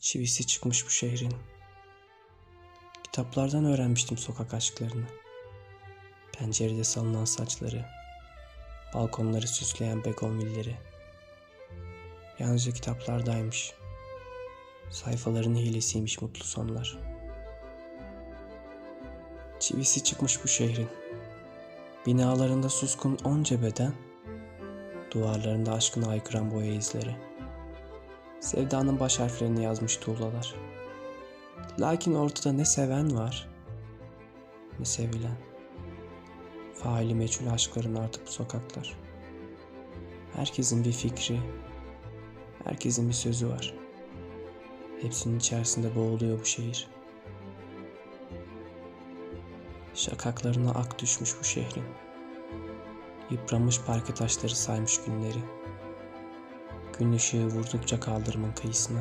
Çivisi çıkmış bu şehrin. Kitaplardan öğrenmiştim sokak aşklarını. Pencerede salınan saçları, balkonları süsleyen begonvilleri. Yalnızca kitaplardaymış. Sayfaların hilesiymiş mutlu sonlar. Çivisi çıkmış bu şehrin. Binalarında suskun onca beden, duvarlarında aşkına aykıran boya izleri. Sevdanın baş harflerini yazmış tuğlalar. Lakin ortada ne seven var, ne sevilen. Faili meçhul aşkların artık bu sokaklar. Herkesin bir fikri, herkesin bir sözü var. Hepsinin içerisinde boğuluyor bu şehir. Şakaklarına ak düşmüş bu şehrin. Yıpranmış parke taşları saymış günleri. Gün ışığı vurdukça kaldırımın kıyısına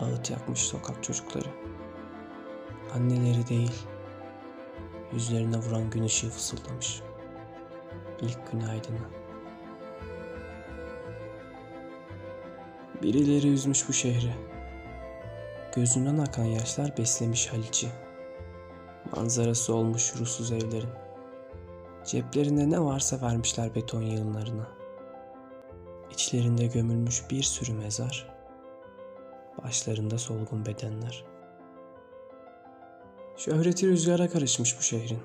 ağıt yakmış sokak çocukları. Anneleri değil, yüzlerine vuran gün ışığı fısıldamış. İlk günaydını. Birileri üzmüş bu şehri. Gözünden akan yaşlar beslemiş Haliç'i. Manzarası olmuş ruhsuz evlerin. Ceplerinde ne varsa vermişler beton yığınlarına. İçlerinde gömülmüş bir sürü mezar. Başlarında solgun bedenler. Şöhreti rüzgara karışmış bu şehrin.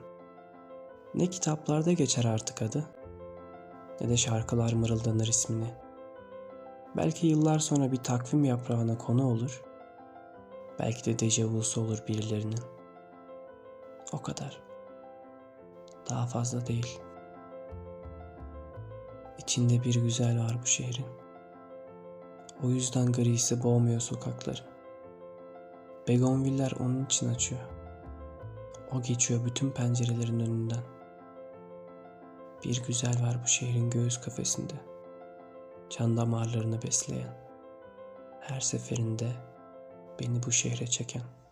Ne kitaplarda geçer artık adı, ne de şarkılar mırıldanır ismini. Belki yıllar sonra bir takvim yaprağına konu olur, belki de dejavusu olur birilerinin. O kadar. Daha fazla değil. İçinde bir güzel var bu şehrin. O yüzden grisi boğmuyor sokakları. Begonviller onun için açıyor. O geçiyor bütün pencerelerin önünden. Bir güzel var bu şehrin göğüs kafesinde. Can damarlarını besleyen. Her seferinde beni bu şehre çeken.''